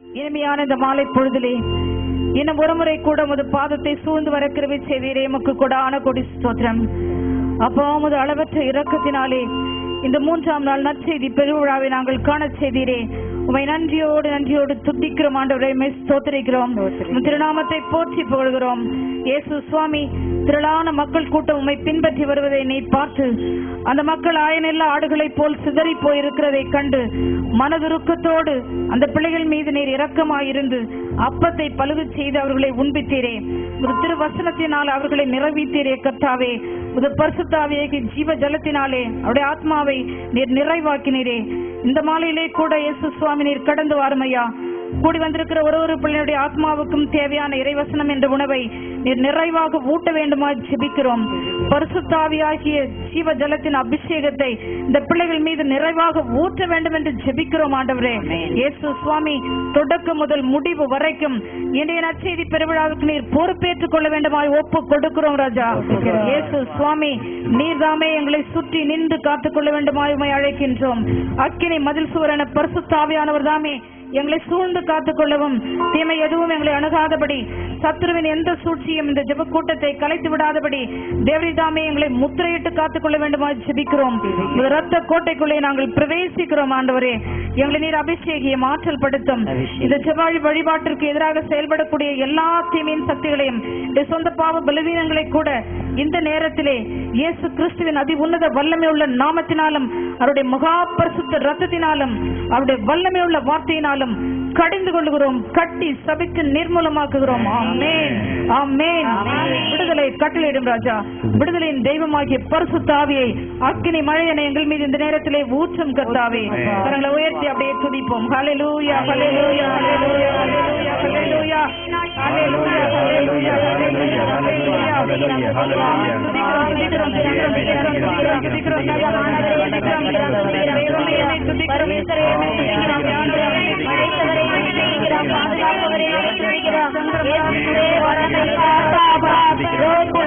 இனிமையான இந்த மாலை பொழுதிலே இன்னும் ஒருமுறை கூட உமது பாதத்தை சூழ்ந்து வர கிருபை செய்தீரே எமக்கு கொடான கொடி ஸ்தோத்திரம். அப்போ உமது அளவற்ற இறக்கத்தினாலே இந்த மூன்றாம் நாள் நற்செய்தி பெருவிழாவை நாங்கள் காணச் செய்தீரே. உமை நன்றியோடு நன்றியோடு துதிக்கிறோம் ஆண்டவரை. உம் திருநாமத்தை போற்றி புகழ்கிறோம். இயேசு சுவாமி திரளான மக்கள் கூட்டம் உம்மை பின்பற்றி வருவதை நீ பார்த்து அந்த மக்கள் ஆயனெல்ல ஆடுகளைப் போல் சிதறி போயிருக்கிறதை கண்டு மனதுருக்கத்தோடு அந்த பிள்ளைகள் மீது நீர் இரக்கமாயிருந்து அப்பத்தை பழுகு செய்து அவர்களை உண்பித்தீரே. ஒரு திரு வசனத்தினால் அவர்களை நிறைவித்தீரே கர்த்தாவே. ஒரு பரிசுத்தாவே ஜீவ ஜலத்தினாலே அவருடைய ஆத்மாவை நீர் நிறைவாக்கினீரே. இந்த மாலையிலே கூட இயேசு சுவாமி நீர் கடந்து வாருமையா. கூடி வந்திருக்கிற ஒரு ஒரு பிள்ளையுடைய ஆத்மாவுக்கும் தேவையான இறைவசனம் என்ற உணவை நீர் நிறைவாக ஊட்ட வேண்டுமா ஜெபிக்கிறோம். பரிசுத்தாவியாகிய ஜீவ ஜலத்தின் அபிஷேகத்தை இந்த பிள்ளைகள் மீது நிறைவாக ஊற்ற வேண்டும் என்று ஜெபிக்கிறோம் ஆண்டவரே. இயேசு சுவாமி தொடக்கம் முதல் முடிவு வரைக்கும் இன்றைய நற்செய்தி பெருவிழாவுக்கு நீர் பொறுப்பேற்றுக் கொள்ள வேண்டுமாய் ஒப்பு கொடுக்கிறோம் ராஜா. இயேசு சுவாமி நீர்தாமே எங்களை சுற்றி நின்று காத்துக் கொள்ள வேண்டுமாய் உம்மை அழைக்கின்றோம். அக்கினி மதில் சுவரன பரிசுத்தாவியானவர் தாமே எங்களை சூழ்ந்து காத்துக் கொள்ளவும் தீமை எதுவும் எங்களை அணுகாதபடி சத்துருவின் எந்த சூழ்ச்சியும் இந்த ஜெப கூட்டத்தை கலைத்து விடாதபடி தேவரிதாமே எங்களை முத்திரையிட்டு காத்துக் கொள்ள வேண்டுமா ஜெபிக்கிறோம். உமது ரத்த கோட்டைக்குள்ளே நாங்கள் பிரவேசிக்கிறோம் ஆண்டவரே. எங்களை நீர் அபிஷேகியம் ஆற்றல் படுத்தும். இந்த ஜெபாழி வழிபாட்டிற்கு எதிராக செயல்படக்கூடிய எல்லா தீமையின் சக்திகளையும் இந்த சொந்த பாவ பலவீனங்களை கூட இந்த நேரத்திலே இயேசு கிறிஸ்துவின் அதி உன்னத வல்லமை உள்ள நாமத்தினாலும் அவருடைய மகா பரிசுத்த ரத்தத்தினாலும் அவருடைய வல்லமை உள்ள வார்த்தையினாலும் கடிந்து கொள்கிறோம் கட்டி சபித்து நிர்மூலமாக்குகிறோம். ஆமேன். ஆமேன். கட்டளையிடும் ராஜா விடுதலையின் தெய்வமாகிய பரிசுத்த ஆவியை அக்கினி மழையனை எங்கள் மீது இந்த நேரத்திலே ஊற்றும் கர்த்தாவே கரங்களை உயர்த்தி அப்படியே துதிப்போம் ஹalleluya ஹalleluya ஹalleluya ஹalleluya ஹalleluya ஹalleluya ஹalleluya ஹalleluya வல்லமை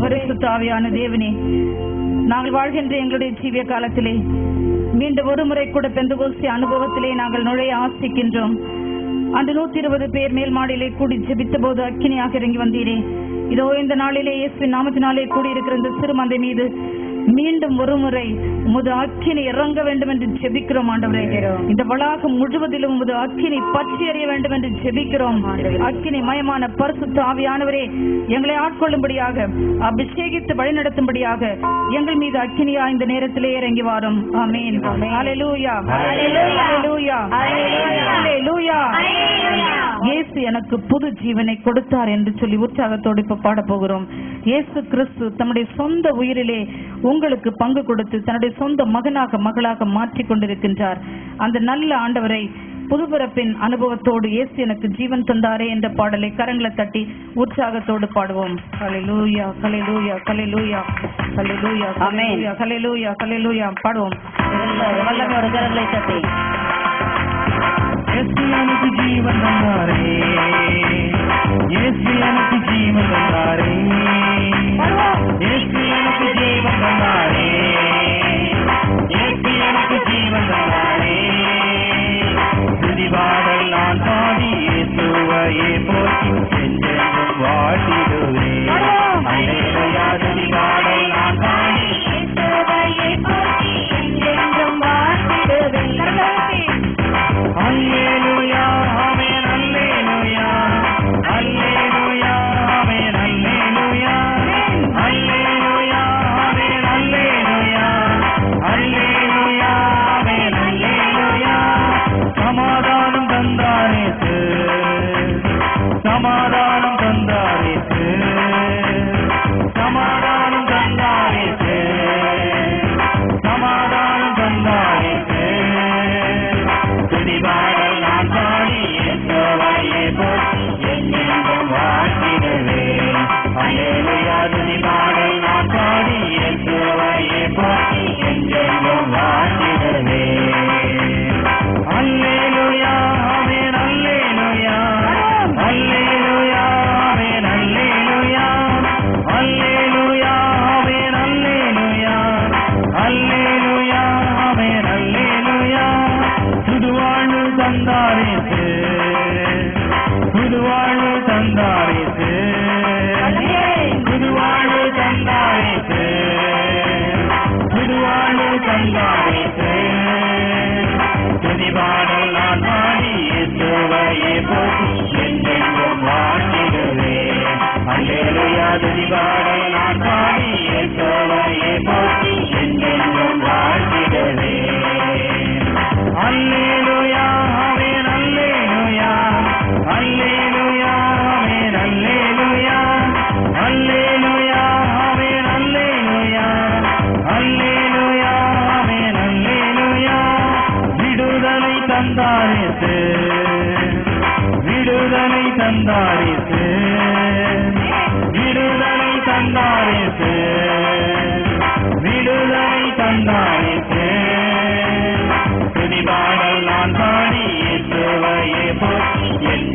பரிசுத்தாவியான தேவனே நாங்கள் வாழ்கின்ற எங்களுடைய ஜீவிய காலத்திலே மீண்டும் ஒரு முறை கூட பெந்தகோசி அனுபவத்திலே நாங்கள் நுழைய ஆசிக்கின்றோம். அந்த நூத்தி இருபது பேர் மேல் மாடியிலே கூடி ஜெபித்த போது அக்கினியாக இறங்கி வந்தீரே. இதோ இந்த நாளிலே இயேசுவின் நாமத்தினாலே கூடியிருக்கிற இந்த சிறுமந்தை மீது மீண்டும் ஒரு முறை உமது அக்கினி இறங்க வேண்டும் என்று ஜெபிக்கிறோம் ஆண்டவரே. இந்த வளாகம் முழுவதிலும் உமது அக்கினி பற்றி எறிய வேண்டும் என்று ஜெபிக்கிறோம். அக்கினி மயமான பரிசுத்த ஆவியானவரே எங்களை ஆட்கொள்ளும்படியாக அபிஷேகித்து வழிநடத்தும்படியாக எங்கள் மீது அக்கினியா இந்த நேரத்திலே இறங்கி வாரும். ஆமென். ஹalleluya. ஹalleluya. இயேசு எனக்கு புது ஜீவனை கொடுத்தார் என்று சொல்லி உற்சாகத்தோடு இப்ப பாட போகிறோம். இயேசு கிறிஸ்து தம்முடைய சொந்த உயிரிலே உங்களுக்கு பங்கு கொடுத்து தன்னுடைய சொந்த மகனாக மகளாக மாற்றிக் கொண்டிருக்கின்றார். அந்த நல்ல ஆண்டவரை புதுபிறப்பின் அனுபவத்தோடு இயேசு எனக்கு ஜீவன் தந்தாரே என்ற பாடலை கரங்களை தட்டி உற்சாகத்தோடு பாடுவோம். ஹalleluya ஹalleluya ஹalleluya ஹalleluya ஹalleluya ஹalleluya ஹalleluya பாடுவோம். வல்லமை ஒரு கரங்களை தட்டி. எனக்கு ஜீவன் தந்தாரே. கண்ணாயிற்று துணிபாடல் நான் பாடிய தேவையே போய் என்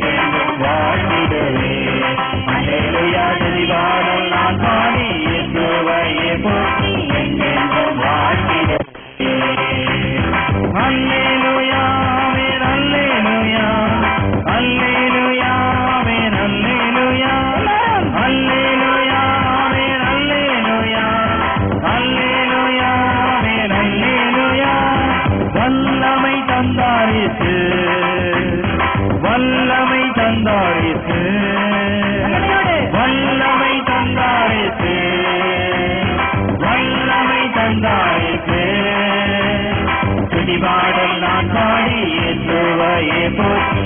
தந்தாருக்கு. வல்லமை தந்தாருக்கு. வல்லமை தந்தாருக்கு. துடிபாடல் நான் பாடி என்றுவையே போய்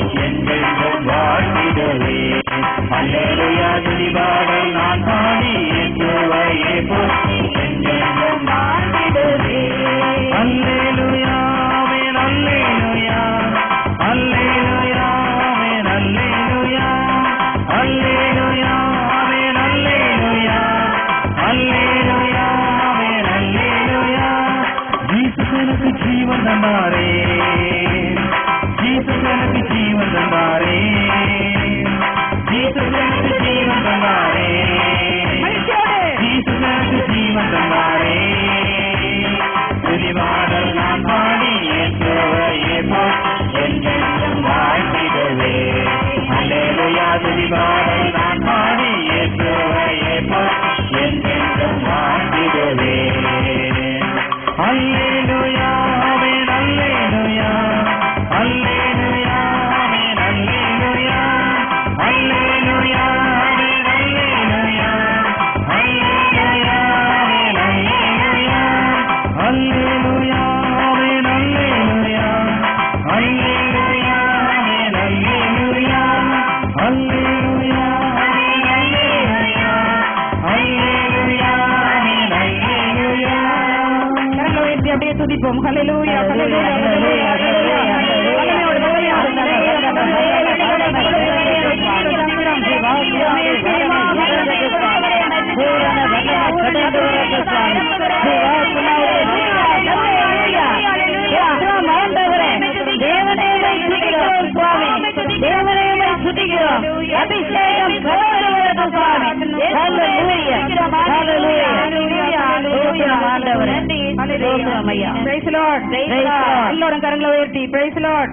हमारे துதிப்போம். ஹலலூயா ஹலலூயா ஹலலூயா அபிஷேகம் சுவாமி. ஆண்டவரே எல்லாரும் கரங்களை உயர்த்தி praise the Lord.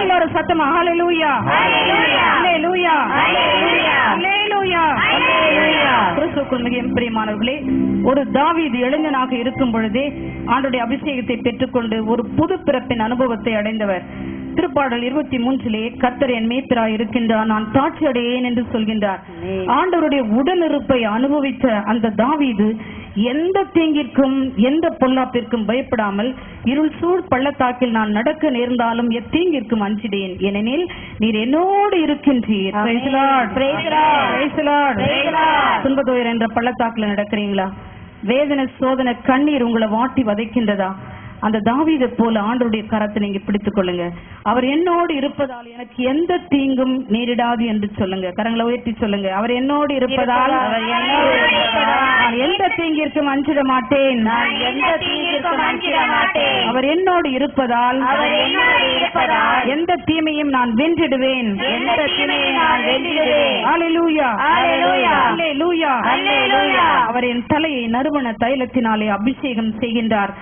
எல்லாரும் சத்தமா ஹalleluya Hallelujah. ஹalleluya Hallelujah. ஹalleluya Hallelujah. கிறிஸ்துவுக்குள் மிக பிரியமானவர்களே ஒரு தாவீது இளைஞனாக இருக்கும் பொழுதே ஆண்டுடைய அபிஷேகத்தை பெற்றுக்கொண்டு ஒரு புது பிறப்பின் அனுபவத்தை அடைந்தவர். திருப்பாடல் இருபத்தி மூன்றிலே கத்தர் என் மேய்ப்பராய் இருக்கின்றார் நான் தாட்சி அடையேன் என்று சொல்கின்றார். ஆண்டவருடைய உடனிருப்பை அனுபவித்த அந்த தாவீது எந்த தீங்கிற்கும் எந்த பொல்லாப்பிற்கும் பயப்படாமல் இருள் சூழ் பள்ளத்தாக்கில் நான் நடக்க நேர்ந்தாலும் எத்தீங்கிற்கும் அஞ்சிடேன் ஏனெனில் நீர் என்னோடு இருக்கின்றீர். துன்பதுயர் என்ற பள்ளத்தாக்குல நடக்கிறீங்களா? வேதனை சோதனை கண்ணீர் உங்களை வாட்டி வதைக்கின்றதா? அந்த தாவீதை போல ஆண்டவருடைய கரத்தை நீங்க பிடித்துக் கொள்ளுங்க. அவர் என்னோடு இருப்பதால் எனக்கு எந்த தீங்கும் நேரிடாது என்று சொல்லுங்க. கரங்களை உயர்த்தி சொல்லுங்க. அவர் என்னோடு இருப்பதால் எந்த தீங்கிற்கும் அஞ்சிட மாட்டேன். அவர் என்னோடு இருப்பதால் எந்த தீமையும் நான் வென்றிடுவேன். அவர் என் தலையை நறுமண தைலத்தினாலே அபிஷேகம் செய்கின்றார்.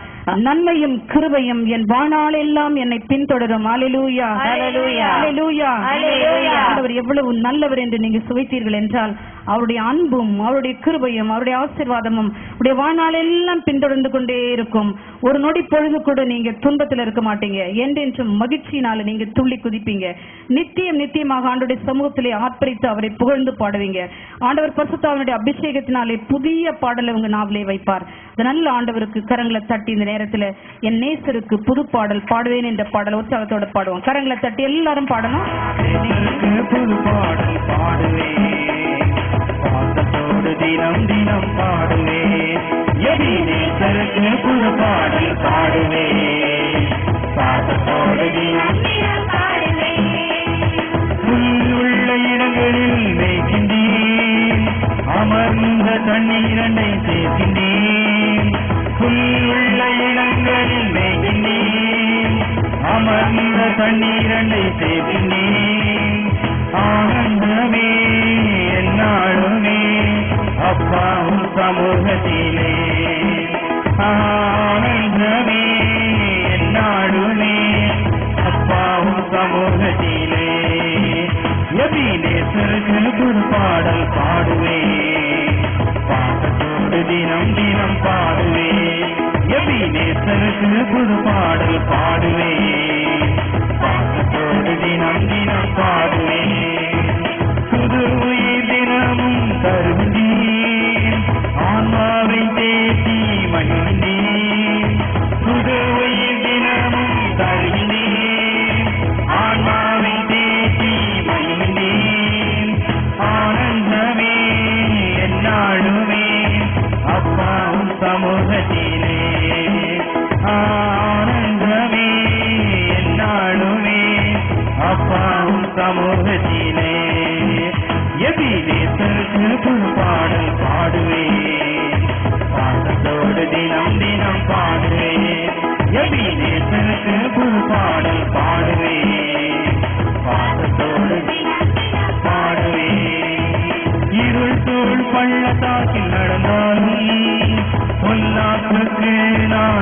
நன்மையும் கிருபையும் என் வாழ்நாளெல்லாம் என்னை பின்தொடரும் Hallelujah. ஹalleluya Hallelujah. ஆண்டவர் எவ்வளவு நல்லவர் என்று நீங்க சுவைத்தீர்கள் என்றால் அவருடைய அன்பும் அவருடைய கிருபையும் அவருடைய ஆசீர்வாதமும் உடைய வாழ்நாள் எல்லாம் பின்தொடர்ந்து கொண்டே இருக்கும். ஒரு நொடி பொழுது கூட நீங்க துன்பத்தில் இருக்க மாட்டீங்க. என்றென்றும் மகிழ்ச்சியினால நீங்க துள்ளி குதிப்பீங்க. நித்தியம் நித்தியமாக ஆண்டுடைய சமூகத்திலே ஆர்ப்பரித்து அவரை புகழ்ந்து பாடுவீங்க. ஆண்டவர் பரிசுத்தாவினுடைய அபிஷேகத்தினாலே புதிய பாடலை உங்க நாவலே வைப்பார். நல்ல ஆண்டவருக்கு கரங்களை தட்டி இந்த நேரத்துல என் நேசருக்கு புது பாடல் பாடுவேன் என்ற பாடல் உற்சாகத்தோட பாடுவோம். கரங்களை தட்டி எல்லாரும் பாடணும். புது பாடல் பாடுவேன். தினம் தினம் பாடுவேன் எதி சரக்கு புது பாடல் பாடுவேன் பாசத்தோடு தினம் தினம் புல் உள்ள இடங்களில் மேய்க்கின்றேன் அமர்ந்த தண்ணீரண்டை சேர்க்கின்றேன். உள்ள இடங்களில் மேய்க்கின்றேன் அமர்ந்த தண்ணீரண்டை சேர்க்கின்றேன். ஆனந்தமே. அப்பாவும் சமூகத்திலே. ஆனந்தமே என்னாலுமே அப்பாவும் சமூகத்திலே. எபினேசருக்கு புது பாடல் பாடுவே. பாசத்தோடு தினம் தினம் பாடுவே. பாடுவேன் எபினேசருக்கு புது பாடல் பாடுவே. பாசத்தோடு தினம் தினம்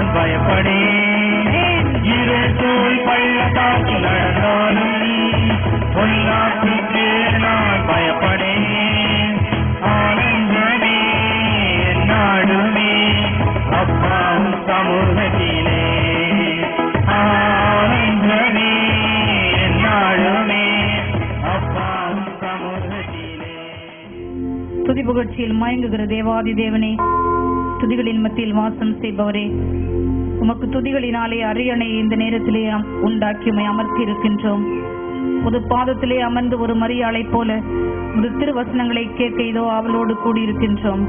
நான் பயப்படேன். இரு தோல் பள்ளத்தாக்கில் நடந்தாலும் பொல்லாப்புக்கு நான் பயப்படேன். ஆனந்தமே நாடுமே அப்பாவும் சமூகத்திலே. ஆனந்தமே நாடுமே அப்பாவும் சமூகத்திலே. துதி புகழ்ச்சியில் மயங்குகிற தேவாதி தேவனே துதிகளின் மத்தியில் வாசம் செய்பவரே உமக்கு துதிகளினாலே அரியணை இந்த நேரத்திலே உண்டாக்கியுமை உண்டாக்கி உமை அமர்த்தி இருக்கின்றோம் ஒரு பாதத்திலே அமர்ந்து ஒரு மரியாளை போல ஒரு திருவசனங்களை கேட்க இதோ அவளோடு கூடியிருக்கின்றோம்.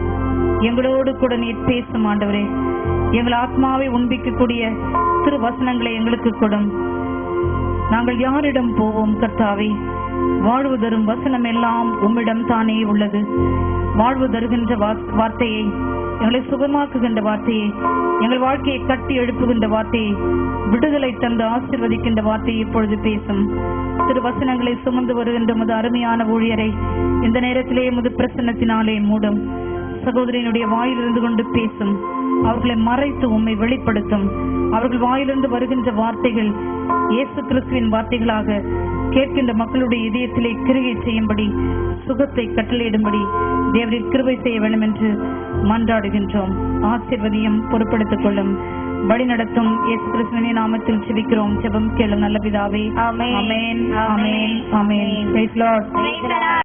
எங்களோடு கூட நீர் பேசும் ஆண்டவரே எங்கள் ஆத்மாவை உண்பிக்கக்கூடிய திருவசனங்களை எங்களுக்கு கொடும். நாங்கள் யாரிடம் போவோம் கர்த்தாவே? வாழ்வு தரும் வசனம் எல்லாம் உம்மிடம் தானே உள்ளது. வாழ்வு தருகின்ற வார்த்தையை எங்களை சுகமாக்குகின்ற வார்த்தையை எங்கள் வாழ்க்கையை கட்டி எழுப்புகின்ற வார்த்தையை விடுதலை தந்து ஆசிர்வதிக்கின்ற வார்த்தையை இப்பொழுது பேசும். திரு வசனங்களை சுமந்து வருகின்ற முது அருமையான ஊழியரை இந்த நேரத்திலே முது பிரசன்னத்தினாலே மூடும். சகோதரியினுடைய வாயிலிருந்து கொண்டு பேசும். அவர்களை மறைத்து உண்மை வெளிப்படுத்தும். அவர்கள் வாயிலிருந்து வருகின்ற வார்த்தைகள் இயேசு கிறிஸ்துவின் வார்த்தைகளாக கேட்கின்ற மக்களுடைய இதயத்திலே கிருகை செய்யும்படி சுகத்தை கட்டளையிடும்படி தேவரில் கிருபை செய்ய வேண்டும் என்று மன்றாடுகின்றோம். ஆசிர்வதியும் பொறுப்படுத்திக் கொள்ளும். வழி நடத்தும் இயேசு கிறிஸ்துவின் நாமத்தில் செபிக்கிறோம் ஜெபம் கேளும் நல்ல பிதாவே. ஆமென். ஆமென். ஆமென். ஆமென். Praise